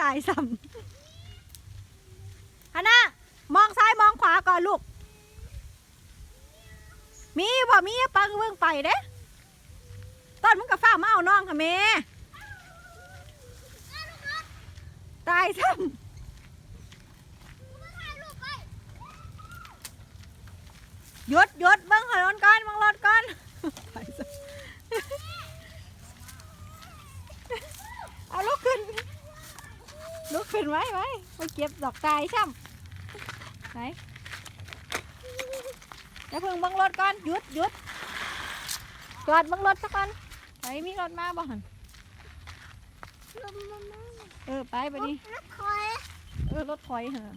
ตายซ้ำฮันน่ะมองซ้ายมองขวาก่อนลูก มีบ่มีปังเบิ่งไปเด้ตอนมึงกับฟ้ามาเอาน้องค่ะแม่ตายซ้ำหยุดหยุดเบิ่งถนนก่อนเบิ่งรถก่อน ตายซ้ำเอาลุกขึ้น ลุกขึ้นไว้ไว้ไปเก็บดอกตายช่ำไหนอย่าเพิ่งเบังรถก่อนหยุดหยุดจอดเบังรถสักก่อนไหนมีรถมาบ่หันเออไปไปนี่รถคอยเออรถถอยเหรอ